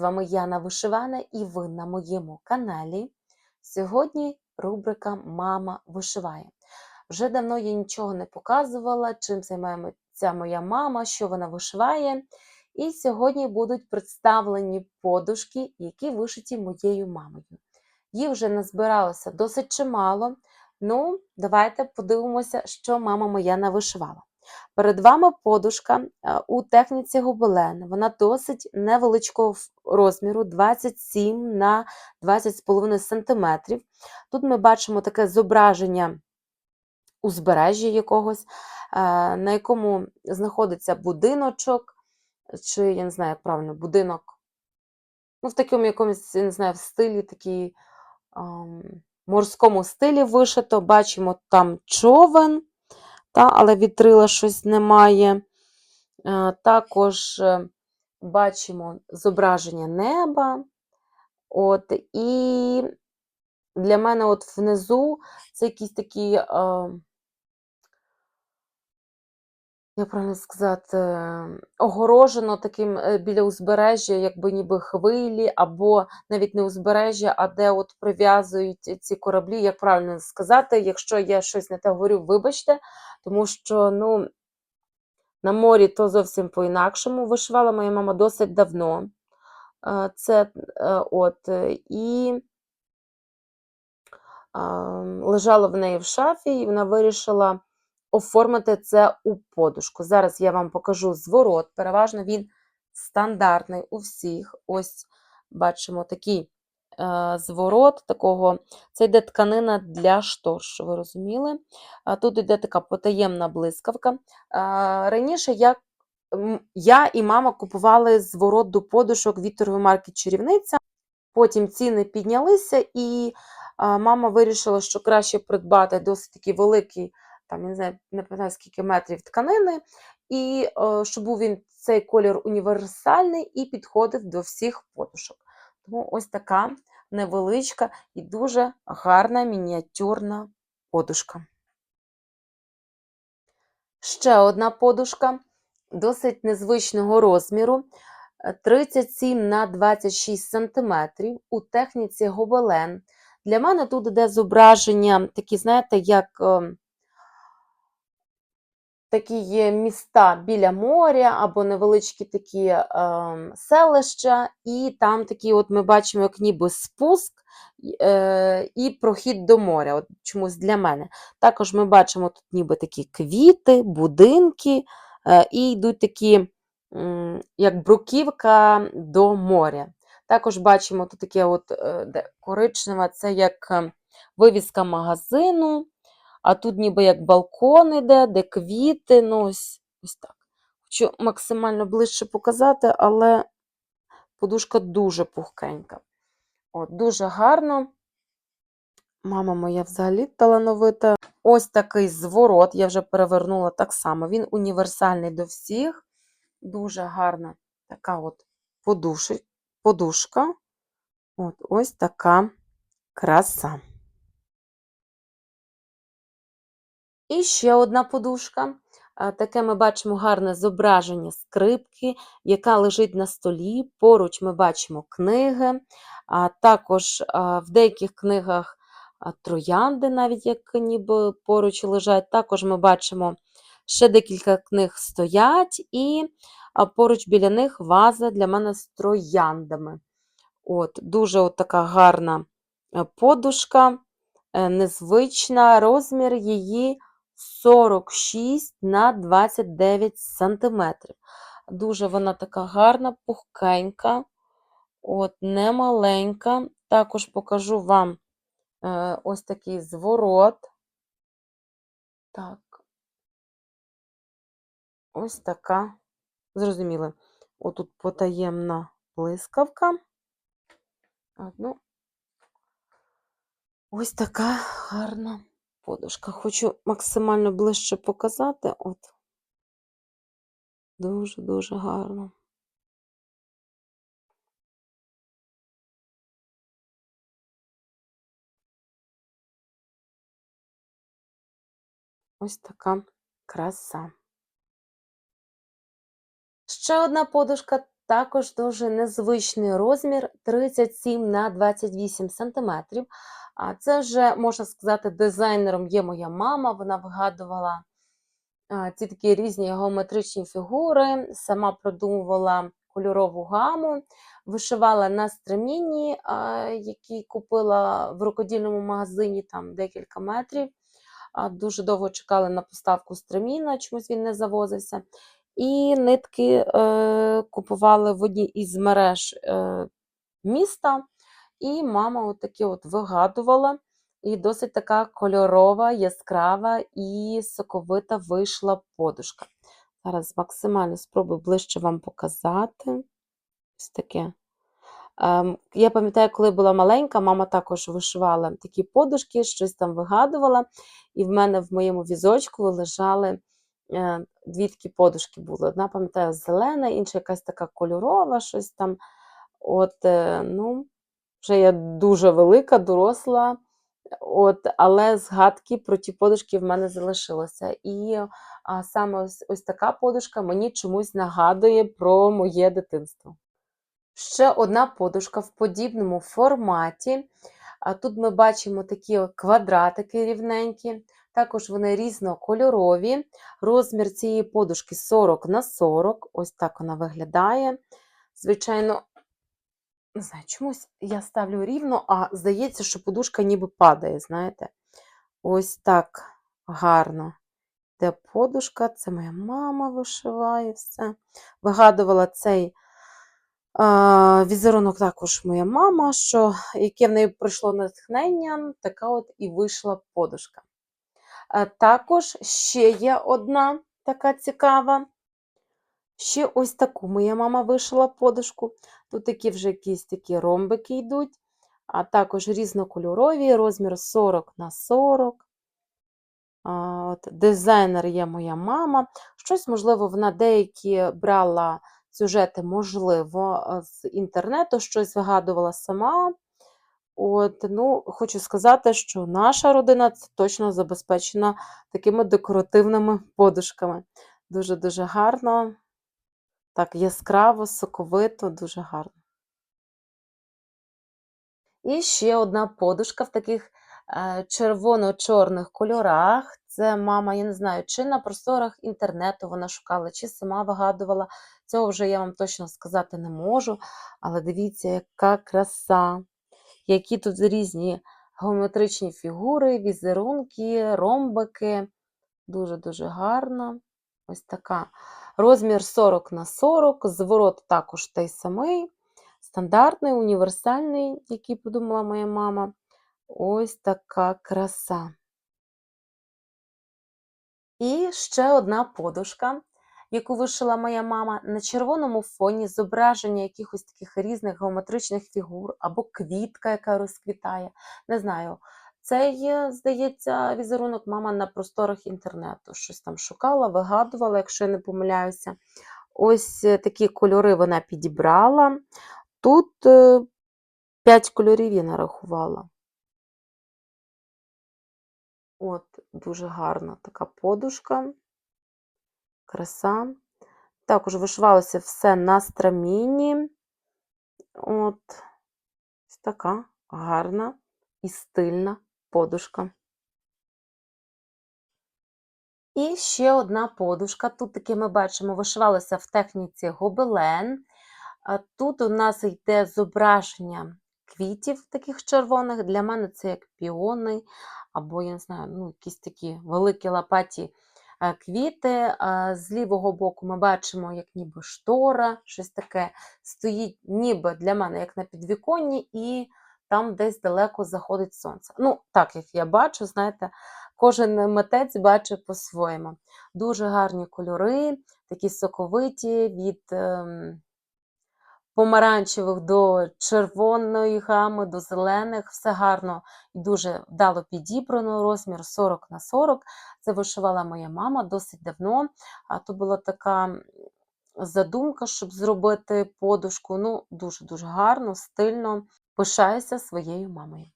Вами Яна Вишивана і ви на моєму каналі. Сьогодні рубрика Мама вишиває. Вже давно я нічого не показувала, чим займається моя мама, що вона вишиває. І сьогодні будуть представлені подушки, які вишиті моєю мамою. Їх вже назбиралося досить чимало. Ну, давайте подивимося, що мама моя навишивала. Перед вами подушка е, у техніці гобелен. Вона досить невеличкого розміру 27 на 20,5 см. Тут ми бачимо таке зображення узбережжя якогось, е, на якому знаходиться будиночок, чи я не знаю, як правильно, будинок. Ну, в такому якомусь, я не знаю, в стилі такій морському стилі вишито. Бачимо там човен, та, але вітрила щось немає. Е, Також е, бачимо зображення неба. От, і для мене от внизу це якісь такі, е, як правильно сказати, огорожено таким е, біля узбережжя, якби ніби хвилі, або навіть не узбережжя, а де от прив'язують ці кораблі, як правильно сказати, якщо я щось не те говорю, вибачте, тому що, ну, на морі то зовсім по-інакшому вишивала моя мама досить давно. Е, Це е, от, і а, лежало в неї в шафі, і вона вирішила оформити це у подушку. Зараз я вам покажу зворот. Переважно він стандартний у всіх. Ось бачимо такий е, зворот, такого. Це йде тканина для штор, що ви розуміли. А тут йде така потаємна блискавка. А, раніше я, я і мама купували зворот до подушок Вікторової марки Чарівниця. Потім ціни піднялися, і мама вирішила, що краще придбати досить такий великий, там, я не знаю, не пам'ятаю, скільки метрів тканини, і е, щоб був він цей колір універсальний і підходив до всіх подушок. Тому ось така невеличка і дуже гарна мініатюрна подушка. Ще одна подушка досить незвичного розміру. е, 37 на 26 см у техніці гобелен. Для мене тут іде зображення, такі, знаєте, як е, такі є міста біля моря або невеличкі такі е, селища, і там такі, от ми бачимо, як ніби спуск е, і прохід до моря. От чомусь для мене. Також ми бачимо тут ніби такі квіти, будинки, е, і йдуть такі, м, як бруківка до моря. Також бачимо тут таке от, е, де коричневе, це як е, вивіска магазину. А тут ніби як балкон іде, де квіти, ну ось, ось так. Хочу максимально ближче показати, але подушка дуже пухкенька. От, дуже гарно. Мама моя взагалі талановита. Ось такий зворот, я вже перевернула так само. Він універсальний до всіх. Дуже гарна така от подушка. Ось така краса. І ще одна подушка. Таке ми бачимо гарне зображення скрипки, яка лежить на столі. Поруч ми бачимо книги. А Також в деяких книгах троянди, навіть як ніби поруч лежать. Також ми бачимо ще декілька книг стоять, і поруч біля них ваза для мене з трояндами. От, Дуже от така гарна е, подушка, е, незвична, розмір її 46 на 29 сантиметрів. Дуже вона така гарна, пухкенька, от, не маленька. Також покажу вам е, ось такий зворот. Так. Ось така. Зрозуміли. Отут потаємна блискавка. От, ну, ось така гарна подушка. Хочу максимально ближче показати. От. Дуже-дуже гарно. Ось така краса. Ще одна подушка також дуже незвичний розмір 37 на 28 см. А це вже, можна сказати, дизайнером є моя мама. Вона вигадувала ці такі різні геометричні фігури, сама продумувала кольорову гаму, вишивала на стремінні, який купила в рукодільному магазині там декілька метрів. Дуже довго чекали на поставку стреміна, чомусь він не завозився. І нитки е, купували в одній із мереж е, міста. І мама от такі от вигадувала. І досить така кольорова, яскрава і соковита вийшла подушка. Зараз максимально спробую ближче вам показати. Ось таке. Ем, я пам'ятаю, коли була маленька, мама також вишивала такі подушки, щось там вигадувала. І в мене в моєму візочку лежали е, дві такі подушки були. Одна, пам'ятаю, зелена, інша якась така кольорова, щось там. От, е, ну, вже я дуже велика, доросла. От, але згадки про ті подушки в мене залишилося. І а, саме ось, ось така подушка мені чомусь нагадує про моє дитинство. Ще одна подушка в подібному форматі. А Тут ми бачимо такі квадратики рівненькі, також вони різнокольорові. Розмір цієї подушки 40 на 40. Ось так вона виглядає. Звичайно, не знаю, чомусь я ставлю рівно, а здається, що подушка ніби падає, знаєте? Ось так гарно. Де подушка, це моя мама вишиває все. Вигадувала цей а, візерунок також моя мама, що яке в неї прийшло натхнення, така от і вийшла подушка. А, також ще є одна така цікава. Ще ось таку моя мама вишила подушку. Тут такі вже якісь такі ромбики йдуть, а також різнокольорові, розмір 40 на 40. А, от, Дизайнер є моя мама. Щось, можливо, вона деякі брала сюжети, можливо, з інтернету, щось вигадувала сама. От, ну, Хочу сказати, що наша родина точно забезпечена такими декоративними подушками. Дуже-дуже гарно. Так, яскраво, соковито, дуже гарно. І ще одна подушка в таких е, червоно-чорних кольорах. Це мама, я не знаю, чи на просторах інтернету вона шукала, чи сама вигадувала. Цього вже я вам точно сказати не можу. Але дивіться, яка краса, які тут різні геометричні фігури, візерунки, ромбики. Дуже-дуже гарно. Ось така. Розмір 40 на 40, зворот також той самий, стандартний, універсальний, який подумала моя мама. Ось така краса. І ще одна подушка, яку вишила моя мама, на червоному фоні зображення якихось таких різних геометричних фігур або квітка, яка розквітає. Не знаю. Цей, здається, візерунок мама на просторах інтернету. Щось там шукала, вигадувала, якщо я не помиляюся. Ось е, такі кольори вона підібрала. Тут 5 кольорів я нарахувала. От, дуже гарна така подушка, краса. Також вишивалося все на страміні. От, така гарна і стильна подушка. І ще одна подушка. Тут таки ми бачимо, вишивалося в техніці гобелен. Тут у нас йде зображення квітів таких червоних. Для мене це як піони, або, я не знаю, ну, якісь такі великі лопаті квіти. З лівого боку ми бачимо, як ніби штора, щось таке стоїть, ніби для мене, як на підвіконні, і там десь далеко заходить сонце. Ну, так як я бачу, знаєте, кожен митець бачить по-своєму. Дуже гарні кольори, такі соковиті, від ем, помаранчевих до червоної гами, до зелених. Все гарно і дуже вдало підібрано, розмір 40 на 40. Це вишивала моя мама досить давно. А то була така. Задумка, щоб зробити подушку, ну, дуже-дуже гарно, стильно. Пишаюся своєю мамою.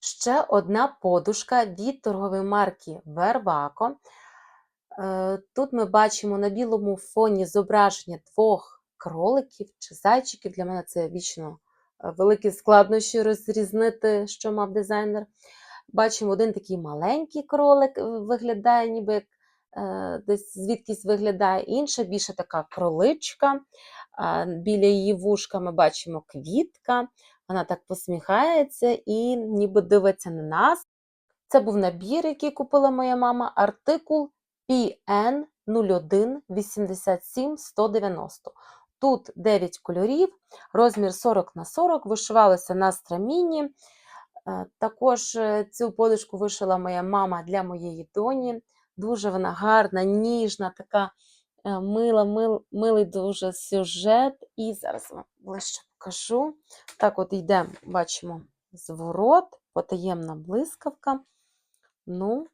Ще одна подушка від торгової марки Vervaco. Е, Тут ми бачимо на білому фоні зображення двох кроликів чи зайчиків. Для мене це вічно е, великі складнощі розрізнити, що мав дизайнер. Бачимо один такий маленький кролик, е, виглядає, ніби як десь звідкись виглядає, інша більше така кроличка. Біля її вушка ми бачимо квітка. Вона так посміхається і ніби дивиться на нас. Це був набір, який купила моя мама, артикул PN 01 87 190. Тут 9 кольорів, розмір 40 на 40, вишивалося на страміні. Е, Також е, цю подушку вишила моя мама для моєї доні. Дуже вона гарна, ніжна, така е, мила, мил, милий дуже сюжет. І зараз вам ближче покажу. Так, от йде, бачимо, зворот, потаємна блискавка. Ну,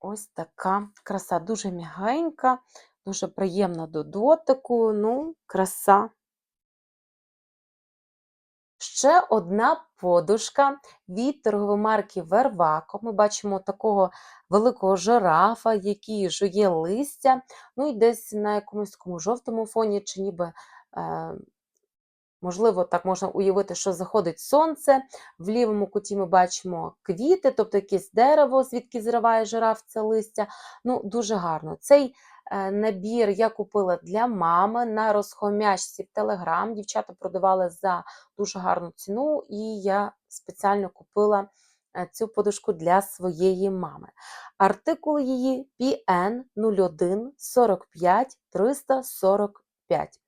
ось така краса. Дуже м'ягенька, дуже приємна до дотику. Ну, краса. Ще одна подушка від торгової марки Вервако. Ми бачимо такого великого жирафа, який жує листя. Ну і десь на якомусь такому жовтому фоні, чи ніби, е, можливо, так можна уявити, що заходить сонце. В лівому куті ми бачимо квіти, тобто якесь дерево, звідки зриває жираф це листя. Ну, дуже гарно. Цей набір я купила для мами на розхомячці в Телеграм. Дівчата продавали за дуже гарну ціну, і я спеціально купила е, цю подушку для своєї мами. Артикул її PN 01 45 345.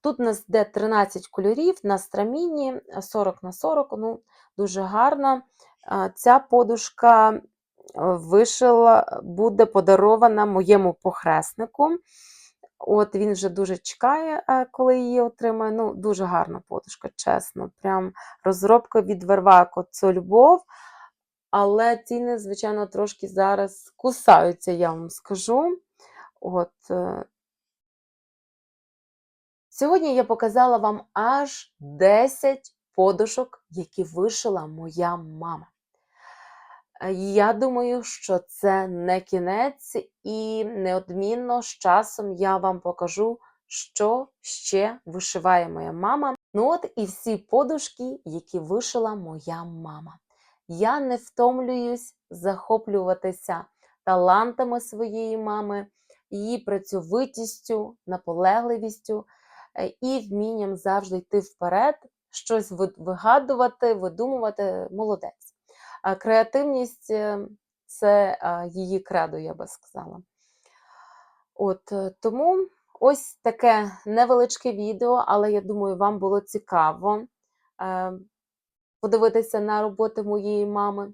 Тут у нас йде 13 кольорів на страміні 40 на 40, ну, дуже гарно. А, Ця подушка е, вишила, буде подарована моєму похреснику. От він вже дуже чекає, е, коли її отримає. Ну, дуже гарна подушка, чесно. Прям розробка від Вервако це любов. Але ціни, звичайно, трошки зараз кусаються, я вам скажу. От. е, Сьогодні я показала вам аж 10 подушок, які вишила моя мама. Е, Я думаю, що це не кінець, і неодмінно з часом я вам покажу, що ще вишиває моя мама. Ну от і всі подушки, які вишила моя мама. Я не втомлююсь захоплюватися талантами своєї мами, її працьовитістю, наполегливістю е, і вмінням завжди йти вперед, щось вигадувати, видумувати. Молодець. Креативність е, це її кредо, я би сказала. От е, тому ось таке невеличке відео, але я думаю, вам було цікаво е, подивитися на роботи моєї мами.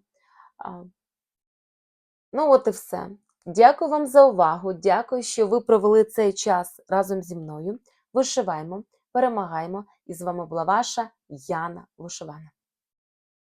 Ну, от і все. Дякую вам за увагу. Дякую, що ви провели цей час разом зі мною. Вишиваємо, перемагаємо. І з вами була ваша Яна Вишивана.